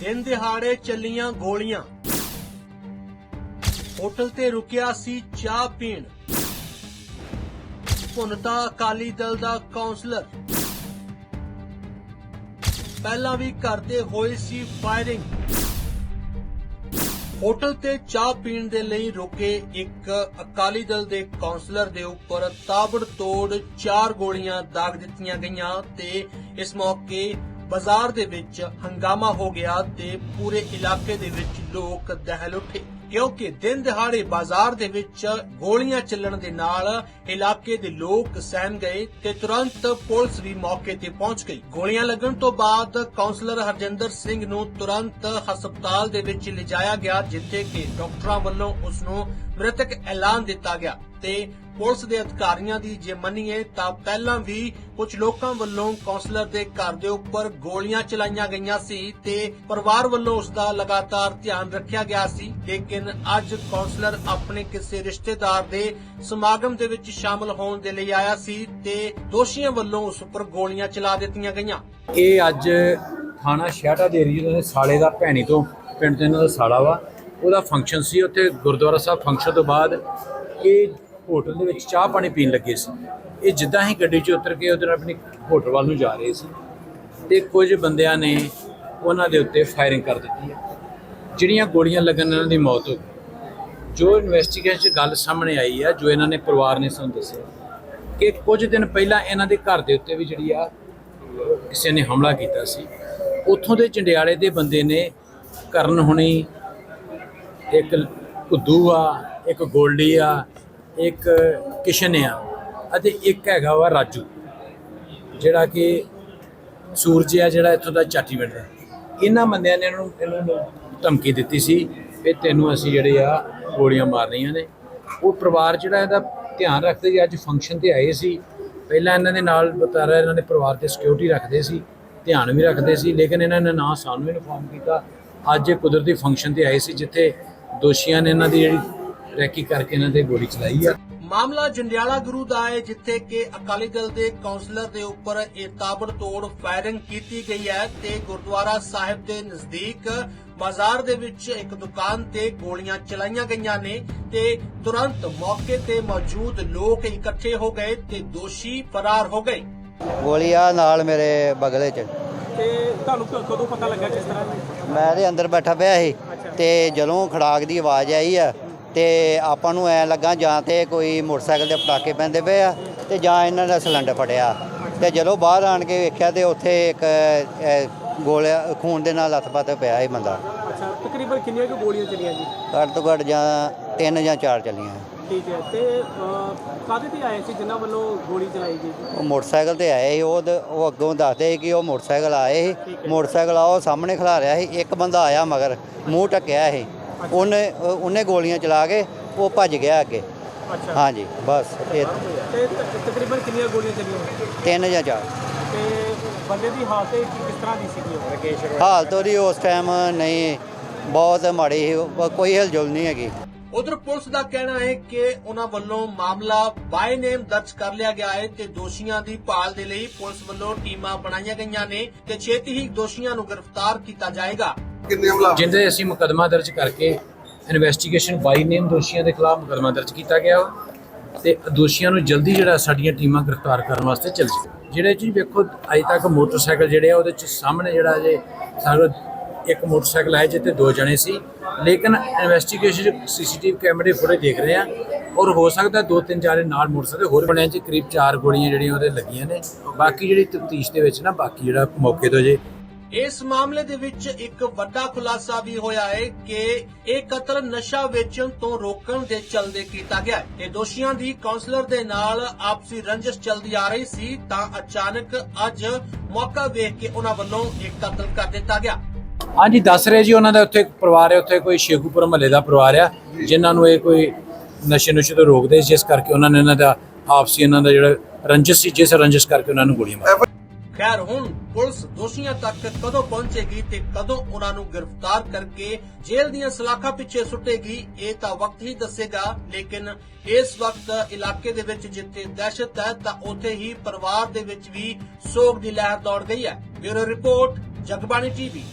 ਦਿਨ ਦਿਹਾੜੇ ਚੱਲੀਆਂ ਗੋਲੀਆਂ। ਹੋਟਲ ਤੇ ਰੁਕਿਆ ਸੀ ਚਾਹ ਪੀਣ। ਭੁਨਤਾ ਅਕਾਲੀ ਦਲ ਦਾ ਕਾਉਂਸਲਰ ਪਹਿਲਾਂ ਵੀ ਕਰਦੇ ਹੋਏ ਸੀ ਫਾਇਰਿੰਗ। ਹੋਟਲ ਤੇ ਚਾਹ ਪੀਣ ਦੇ ਲਈ ਰੁਕੇ ਇੱਕ ਅਕਾਲੀ ਦਲ ਦੇ ਕਾਉਂਸਲਰ ਦੇ ਉੱਪਰ ਤਾਬੜਤੋੜ ਚਾਰ ਗੋਲੀਆਂ ਦਾਗ ਦਿੱਤੀਆਂ ਗਈਆਂ ਤੇ ਇਸ ਮੌਕੇ ਬਾਜ਼ਾਰ ਦੇ ਵਿੱਚ ਹੰਗਾਮਾ ਹੋ ਗਿਆ ਤੇ ਪੂਰੇ ਇਲਾਕੇ ਦੇ ਵਿੱਚ ਲੋਕ ਦਹਿਲ ਉੱਠੇ। ਕਿਉਂਕਿ ਦਿਨ ਦਿਹਾੜੇ ਬਾਜ਼ਾਰ ਦੇ ਵਿੱਚ ਗੋਲੀਆਂ ਚੱਲਣ ਦੇ ਨਾਲ ਇਲਾਕੇ ਦੇ ਲੋਕ ਸਹਿਮ ਗਏ ਤੇ ਤੁਰੰਤ ਪੁਲਿਸ ਵੀ ਮੌਕੇ ਤੇ ਪਹੁੰਚ ਗਈ। ਗੋਲੀਆਂ ਲੱਗਣ ਤੋਂ ਬਾਅਦ ਕਾਉਂਸਲਰ ਹਰਜਿੰਦਰ ਸਿੰਘ ਨੂੰ ਤੁਰੰਤ ਹਸਪਤਾਲ ਦੇ ਵਿੱਚ ਲਿਜਾਇਆ ਗਿਆ, ਜਿੱਥੇ ਕਿ ਡਾਕਟਰਾਂ ਵੱਲੋਂ ਉਸ ਨੂੰ ਮ੍ਰਿਤਕ ਐਲਾਨ ਦਿੱਤਾ ਗਿਆ। ਤੇ ਪੁਲਿਸ ਦੇ ਅਧਿਕਾਰੀਆਂ ਦੀ ਜੇ ਮੰਨੀਏ ਤਾਂ ਪਹਿਲਾਂ ਵੀ ਕੁਝ ਲੋਕਾਂ ਵੱਲੋਂ ਕਾਉਂਸਲਰ ਦੇ ਘਰ ਦੇ ਉੱਪਰ ਗੋਲੀਆਂ ਚਲਾਈਆਂ ਗਈਆਂ ਸੀ ਤੇ ਪਰਿਵਾਰ ਵੱਲੋਂ ਉਸ ਦਾ ਲਗਾਤਾਰ ਧਿਆਨ ਰੱਖਿਆ ਗਿਆ ਸੀ। ਲੇਕਿਨ ਅੱਜ ਕਾਉਂਸਲਰ ਆਪਣੇ ਕਿਸੇ ਰਿਸ਼ਤੇਦਾਰ ਦੇ ਸਮਾਗਮ ਦੇ ਵਿੱਚ ਸ਼ਾਮਲ ਹੋਣ ਦੇ ਲਈ ਆਇਆ ਸੀ ਤੇ ਦੋਸ਼ੀਆਂ ਵੱਲੋਂ ਉਸ ਉੱਪਰ ਗੋਲੀਆਂ ਚਲਾ ਦਿੱਤੀਆਂ ਗਈਆਂ। ਇਹ ਅੱਜ ਥਾਣਾ ਛਿਆਟਾ ਦੇ ਏਰੀਏ ਦੇ ਸਾਲੇ ਦਾ ਭੈਣੀ ਤੋਂ ਪਿੰਡ ਦੇ ਇਹਨਾਂ ਦਾ ਸਾਲਾ ਵਾ। ਉਹਦਾ ਫੰਕਸ਼ਨ ਸੀ ਉੱਥੇ ਗੁਰਦੁਆਰਾ ਸਾਹਿਬ ਫੰਕਸ਼ਨ ਤੋਂ ਬਾਅਦ। ਇਹ ਹੋਟਲ ਦੇ ਵਿੱਚ ਚਾਹ ਪਾਣੀ ਪੀਣ ਲੱਗੇ ਸੀ। ਇਹ ਜਿੱਦਾਂ ਹੀ ਗੱਡੀ 'ਚ ਉਤਰ ਕੇ ਉਧਰ ਆਪਣੀ ਹੋਟਲ ਵੱਲ ਨੂੰ ਜਾ ਰਹੇ ਸੀ ਤੇ ਕੁਝ ਬੰਦਿਆਂ ਨੇ ਉਹਨਾਂ ਦੇ ਉੱਤੇ ਫਾਇਰਿੰਗ ਕਰ ਦਿੱਤੀ ਹੈ। ਜਿਹੜੀਆਂ ਗੋਲੀਆਂ ਲੱਗਣ ਨਾਲ ਦੀ ਮੌਤ ਹੋ ਗਈ। ਜੋ ਇਨਵੈਸਟੀਗੇਸ਼ਨ 'ਚ ਗੱਲ ਸਾਹਮਣੇ ਆਈ ਆ, ਜੋ ਇਹਨਾਂ ਨੇ ਪਰਿਵਾਰ ਨੇ ਸਾਨੂੰ ਦੱਸਿਆ, ਕਿ ਕੁਝ ਦਿਨ ਪਹਿਲਾਂ ਇਹਨਾਂ ਦੇ ਘਰ ਦੇ ਉੱਤੇ ਵੀ ਜਿਹੜੀ ਆ, ਕਿਸੇ ਨੇ ਹਮਲਾ ਕੀਤਾ ਸੀ। ਉੱਥੋਂ ਦੇ ਚੰਡਿਆਲੇ ਦੇ ਬੰਦੇ ਨੇ ਕਰਨ ਹੁਣੀ ਇੱਕ ਕੁੱਦੂ ਆ, ਇੱਕ ਗੋਲਡੀ ਆ ਇੱਕ ਕਿਸ਼ਨ ਆ ਅਤੇ ਇੱਕ ਹੈਗਾ ਵਾ ਰਾਜੂ, ਜਿਹੜਾ ਕਿ ਸੂਰਜ ਆ ਜਿਹੜਾ ਇੱਥੋਂ ਦਾ ਚਾਟੀ ਪਿੰਡ ਦਾ ਇਹਨਾਂ ਬੰਦਿਆਂ ਨੇ ਇਹਨੂੰ ਇਹਨੂੰ ਧਮਕੀ ਦਿੱਤੀ ਸੀ ਕਿ ਤੈਨੂੰ ਅਸੀਂ ਜਿਹੜੇ ਆ ਗੋਲੀਆਂ ਮਾਰਨੀਆਂ ਨੇ। ਉਹ ਪਰਿਵਾਰ ਜਿਹੜਾ ਇਹਦਾ ਧਿਆਨ ਰੱਖਦੇ ਜੀ ਅੱਜ ਫੰਕਸ਼ਨ ਤੇ ਆਏ ਸੀ। ਪਹਿਲਾਂ ਇਹਨਾਂ ਦੇ ਨਾਲ ਬਤਾਰਾ ਇਹਨਾਂ ਨੇ ਪਰਿਵਾਰ ਤੇ ਸਿਕਿਉਰਿਟੀ ਰੱਖਦੇ ਸੀ, ਧਿਆਨ ਵੀ ਰੱਖਦੇ ਸੀ, ਲੇਕਿਨ ਇਹਨਾਂ ਨੇ ਨਾ ਸਾਨੂੰ ਇਨਫੋਰਮ ਕੀਤਾ। ਅੱਜ ਇਹ ਕੁਦਰਤੀ ਫੰਕਸ਼ਨ ਤੇ ਆਏ ਸੀ, ਜਿੱਥੇ ਦੋਸ਼ੀਆਂ ਨੇ ਇਹਨਾਂ ਦੀ ਜਿਹੜੀ ਰੈਕੀ ਕਰਕੇ ਇਹਨਾਂ ਤੇ ਗੋਲੀ ਚਲਾਈ ਆ। ਮਾਮਲਾ ਜੰਡਿਆਲਾ ਗੁਰੂ ਦਾ ਹੈ ਜਿੱਥੇ ਕਿ ਅਕਾਲੀ ਦਲ ਦੇ ਕਾਉਂਸਲਰ ਦੇ ਉੱਪਰ ਇਹ ਤਾਬੜਤੋੜ ਫਾਇਰਿੰਗ ਕੀਤੀ ਗਈ ਹੈ ਤੇ ਗੁਰਦੁਆਰਾ ਸਾਹਿਬ ਦੇ ਨਜ਼ਦੀਕ ਬਾਜ਼ਾਰ ਦੇ ਵਿੱਚ ਇੱਕ ਦੁਕਾਨ ਤੇ ਗੋਲੀਆਂ ਚਲਾਈਆਂ ਗਈਆਂ ਨੇ ਤੇ ਤੁਰੰਤ ਮੌਕੇ ਤੇ ਮੌਜੂਦ ਲੋਕ ਇਕੱਠੇ ਹੋ ਗਏ ਤੇ ਦੋਸ਼ੀ ਫਰਾਰ ਹੋ ਗਏ। ਗੋਲੀ ਆ ਨਾਲ ਮੇਰੇ ਬਗਲੇ 'ਚ। ਤੇ ਤੁਹਾਨੂੰ ਕਦੋਂ ਪਤਾ ਲੱਗਾ ਕਿਸ ਤਰ੍ਹਾਂ? ਮੈਂ ਦੇ ਅੰਦਰ ਬੈਠਾ ਪਿਆ ਸੀ ਤੇ ਜਦੋਂ ਖੜਾਕ ਦੀ ਆਵਾਜ਼ ਆਈ ਆ ਤੇ ਆਪਾਂ ਨੂੰ ਐ ਲੱਗਾ ਜਾਂ ਤੇ ਕੋਈ ਮੋਟਰਸਾਈਕਲ ਦੇ ਪਟਾਕੇ ਪੈਂਦੇ ਪਏ ਆ ਤੇ ਜਾਂ ਇਹਨਾਂ ਦਾ ਸਿਲੰਡਰ ਫਟਿਆ। ਤੇ ਜਦੋਂ ਬਾਹਰ ਆਣ ਕੇ ਵੇਖਿਆ ਤੇ ਉੱਥੇ ਇੱਕ ਅ, ਗੋਲਿਆ ਖੂਨ ਦੇ ਨਾਲ ਲੱਥਪੱਥ ਪਿਆ ਇਹ ਬੰਦਾ। ਅੱਛਾ ਤਕਰੀਬਨ ਕਿੰਨੀਆਂ ਕੁ ਗੋਲੀਆਂ ਚੱਲੀਆਂ ਜੀ? ਘੱਟ ਤੋਂ ਘੱਟ ਜਾਂ ਤਿੰਨ ਜਾਂ ਚਾਰ ਚੱਲੀਆਂ। ਠੀਕ ਹੈ ਤੇ ਕਾਦੇ ਤੇ ਆਏ ਸੀ? ਜਿਨ੍ਹਾਂ ਵੱਲੋਂ ਗੋਲੀ ਚਲਾਈ ਗਈ ਜੀ ਉਹ ਮੋਟਰਸਾਈਕਲ ਤੇ ਆਏ ਸੀ। ਉਹ ਦ- ਉਹ ਅੱਗੋਂ ਦੱਸਦੇ ਸੀ ਕਿ ਉਹ ਮੋਟਰਸਾਈਕਲ ਆਏ ਸੀ। ਮੋਟਰਸਾਈਕਲ ਆ ਉਹ ਸਾਹਮਣੇ ਖਲਾ ਰਿਹਾ ਸੀ। ਇੱਕ ਬੰਦਾ ਆਇਆ ਮਗਰ ਮੂੰਹ ਟੱਕਿਆ ਸੀ। ਉਹਨੇ ਉਹ- ਉਹਨੇ ਗੋਲੀਆਂ ਚਲਾ ਕੇ ਉਹ ਭੱਜ ਗਿਆ ਅੱਗੇ। ਅੱਛਾ। ਹਾਂਜੀ ਬਸ ਇਹ ਤੇ ਤਕਰੀਬਨ ਕਿੰਨੀਆਂ ਗੋਲੀਆਂ ਚੱਲੀਆਂ? ਤਿੰਨ ਜਾਂ ਚਾਰ। ਤੇ ਬੰਦੇ ਦੀ ਹਾਲਤ ਕਿਸ ਤਰ੍ਹਾਂ ਦੀ ਸੀਗੀ ਉਹ? ਰਕੇਸ਼ ਹਾਲਤ ਉਹਦੀ ਉਸ ਟਾਈਮ ਨਹੀਂ ਬਹੁਤ ਮਾੜੀ ਸੀ ਕੋਈ ਹਿਲਜੁਲ ਨਹੀਂ ਹੈਗੀ। ਉਧਰ ਪੁਲਿਸ ਦਾ ਕਹਿਣਾ ਹੈ ਕਿ ਉਹਨਾਂ ਵੱਲੋਂ ਮਾਮਲਾ ਬਾਈ ਨੇਮ ਦਰਜ ਕਰ ਲਿਆ ਗਿਆ ਹੈ ਤੇ ਦੋਸ਼ੀਆਂ ਦੀ ਭਾਲ ਦੇ ਲਈ ਪੁਲਿਸ ਵੱਲੋਂ ਟੀਮਾਂ ਬਣਾਈਆਂ ਗਈਆਂ ਨੇ ਤੇ ਛੇਤੀ ਹੀ ਦੋਸ਼ੀਆਂ ਨੂੰ ਗ੍ਰਿਫਤਾਰ ਕੀਤਾ ਜਾਏਗਾ। ਜਿੰਦੇ ਅਸੀਂ ਮੁਕਦਮਾ ਦਰਜ ਕਰਕੇ ਇਨਵੈਸਟੀਗੇਸ਼ਨ ਬਾਈ ਨੇਮ ਦੋਸ਼ੀਆਂ ਦੇ ਖਿਲਾਫ ਮੁਕਦਮਾ ਦਰਜ ਕੀਤਾ ਗਿਆ ਵਾ ਤੇ ਦੋਸ਼ੀਆਂ ਨੂੰ ਜਲਦੀ ਜਿਹੜਾ ਸਾਡੀਆਂ ਟੀਮਾਂ ਗ੍ਰਿਫਤਾਰ ਕਰਨ ਵਾਸਤੇ ਚੱਲ ਜੀ ਜਿਹੜੇ ਜੀ ਵੇਖੋ, ਅਜੇ ਤੱਕ ਮੋਟਰਸਾਈਕਲ ਜਿਹੜੇ ਆ ਉਹਦੇ ਚ ਸਾਹਮਣੇ ਜਿਹੜਾ ਜੇ ਸਾਡੇ ਇੱਕ ਮੋਟਰਸਾਈਕਲ ਹੈ ਜਿੱਤੇ ਦੋ ਜਣੇ ਸੀ। ਲੇਕਿਨ ਇਨਵੈਸਟੀਗੇਸ਼ਨ ਚ ਸੀਸੀਟੀਵੀ ਕੈਮਰੇ ਫੁਟੇਜ ਦੇਖ ਰਹੇ ਆ ਔਰ ਹੋ ਸਕਦਾ ਦੋ ਤਿੰਨ ਚਾਰੇ ਨਾਲ ਮੋਟਰਸਾਈਕਲ ਹੋਰ ਬਣਿਆ ਚ ਕਰੀਬ ਚਾਰ ਗੋਲੀਆਂ ਜਿਹੜੀਆਂ ਉਹਦੇ ਲੱਗੀਆਂ ਨੇ। ਬਾਕੀ ਜਿਹੜੀ ਤਫਤੀਸ਼ ਦੇ ਵਿੱਚ ਨਾ, ਬਾਕੀ ਜਿਹੜਾ ਮੌਕੇ ਤੋਂ ਜੇ ਇਸ ਮਾਮਲੇ ਦੇ ਵਿੱਚ ਇੱਕ ਵੱਡਾ ਖੁਲਾਸਾ ਵੀ ਹੋਇਆ ਹੈ ਕਿ ਇਹ ਕਤਲ ਨਸ਼ਾ ਵੇਚਣ ਤੋਂ ਰੋਕਣ ਦੇ ਚਲਦੇ ਕੀਤਾ ਗਿਆ ਤੇ ਦੋਸ਼ੀਆਂ ਦੀ ਕਾਉਂਸਲਰ ਦੇ ਨਾਲ ਆਪਸੀ ਰੰਜਿਸ਼ ਚੱਲਦੀ ਆ ਰਹੀ ਸੀ ਤਾਂ ਅਚਾਨਕ ਅੱਜ ਮੌਕਾ ਵੇਖ ਕੇ ਉਹਨਾਂ ਵੱਲੋਂ ਇੱਕ ਕਤਲ ਕਰ ਦਿੱਤਾ ਗਿਆ। ਹਾਂਜੀ, ਦੱਸ ਰਹੇ ਜੀ, ਉਹਨਾਂ ਦਾ ਉੱਥੇ ਪਰਿਵਾਰ ਹੈ, ਉੱਥੇ ਕੋਈ ਸ਼ੇਖੂਪੁਰ ਮਹੱਲੇ ਦਾ ਪਰਿਵਾਰ ਆ, ਜਿਨ੍ਹਾਂ ਨੂੰ ਇਹ ਕੋਈ ਨਸ਼ੇ ਨੁਸ਼ੇ ਤੋਂ ਰੋਕਦੇ ਸੀ, ਜਿਸ ਕਰਕੇ ਉਹਨਾਂ ਨੇ ਇਹਨਾਂ ਦਾ ਆਪਸੀ, ਇਹਨਾਂ ਦਾ ਜਿਹੜਾ ਰੰਜਿਸ਼ ਸੀ, ਜਿਸ ਰੰਜਿਸ਼ ਕਰਕੇ ਉਹਨਾਂ ਨੂੰ ਗੋਲੀਆਂ ਮਾਰੀਆਂ। ਖੈਰ, ਹੁਣ ਪੁਲਿਸ ਦੋਸ਼ੀਆਂ ਤੱਕ ਕਦੋਂ ਪਹੁੰਚੇਗੀ ਤੇ ਕਦੋਂ ਉਹਨਾਂ ਨੂੰ ਗ੍ਰਿਫਤਾਰ ਕਰਕੇ ਜੇਲ੍ਹ ਦੀਆਂ ਸਲਾਖਾਂ ਪਿੱਛੇ ਸੁੱਟੇਗੀ, ਇਹ ਤਾਂ ਵਕਤ ਹੀ ਦੱਸੇਗਾ। ਲੇਕਿਨ ਇਸ ਵਕਤ ਇਲਾਕੇ ਦੇ ਵਿੱਚ ਜਿੱਥੇ ਦਹਿਸ਼ਤ ਹੈ, ਤਾਂ ਉੱਥੇ ਹੀ ਪਰਿਵਾਰ ਦੇ ਵਿੱਚ ਵੀ ਸੋਗ ਦੀ ਲਹਿਰ ਦੌੜ ਗਈ ਹੈ। Bureau report, Jagbani TV.